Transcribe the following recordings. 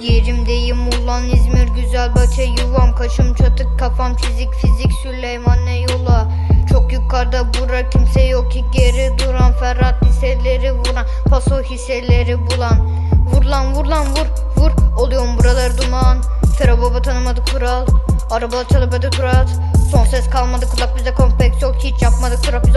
Yerimdeyim ulan İzmir güzel bahçe yuvam. Kaşım çatık kafam çizik fizik Süleyman ne yola Çok yukarıda bura kimse yok ki geri duran. Ferhat liseleri vuran Paso hisseleri bulan. Vur lan vur lan vur vur. Oluyorum buralar duman. Fero baba tanımadı kural. Araba çalıp hadi turat. Son ses kalmadı kulak bize kompleks yok. Hiç yapmadık trap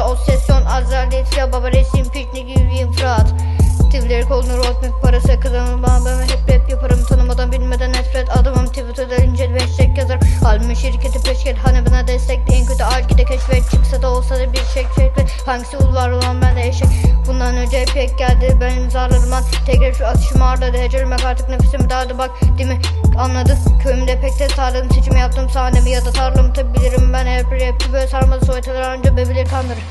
Kolunu rotmik parası kazanır. Ben hep rap yaparım. Tanımadan bilmeden nefret adamım. Twitter'da ince ve hashtag yazarım. Albümü şirketi peşket hani bana destek En kötü algide keşfet. Çıksa da olsa da bir şey keşfet Hangisi ul var olan ben de eşek. Bundan önce pek geldi ben imzalarım lan Tekrar şu atışım ağırladı hecermek artık nefesim dardı. Bak değil mi? Anladın Köyümde pek de sardım. Seçimi yaptım. Sahnemi ya da tarlamı tabi bilirim Ben hep rapçi böyle sarmadı. Soytalar anca bebilir kandırır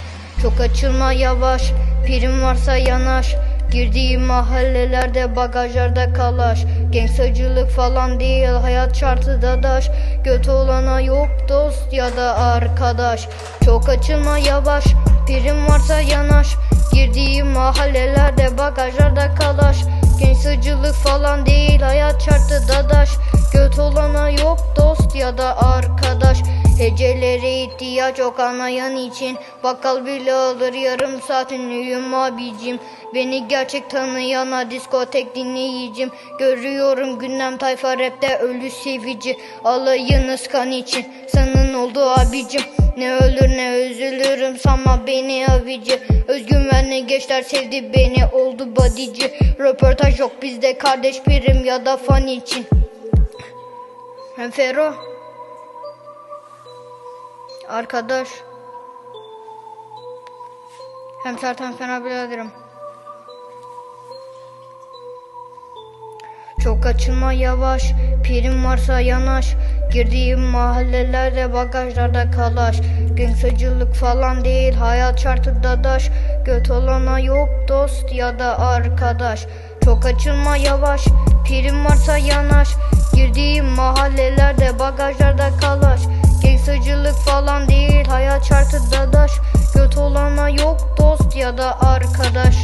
Çok açılma yavaş. Prim varsa yanaş Girdiğim mahallelerde bagajlarda kalaş. Gangstacılık falan değil hayat şartı dadaş Göt olana yok dost ya da arkadaş. Çok açılma yavaş Prim varsa yanaş. Girdiğim mahallelerde bagajlarda kalaş. Gangstacılık falan değil hayat şartı dadaş Göt olana yok dost ya da arkadaş Hecelere ihtiyaç yok anlayan için Bakkal bile alır. Yarım saat ünlüyüm abicim. Beni gerçek tanıyana diskotek dinleyicim. Görüyorum gündem tayfa rapte ölü sevici. Alayınız kan için sanın oldu abicim. Ne ölür ne üzülürüm sanma beni abici. Özgüvenli gençler sevdi beni oldu badici. Röportaj yok bizde kardeş prim ya da fan için. Hem Fero Arkadaş. Hem Sertan fena biraderim Çok açılma yavaş. Prim varsa yanaş. Girdiğim mahallelerde bagajlarda kalaş. Gangstacılık falan değil Hayat şartı dadaş. Göt olana yok dost ya da arkadaş. Çok açılma yavaş. Prim varsa yanaş. Girdiğim mahallelerde bagajlarda Yok dost ya da arkadaş.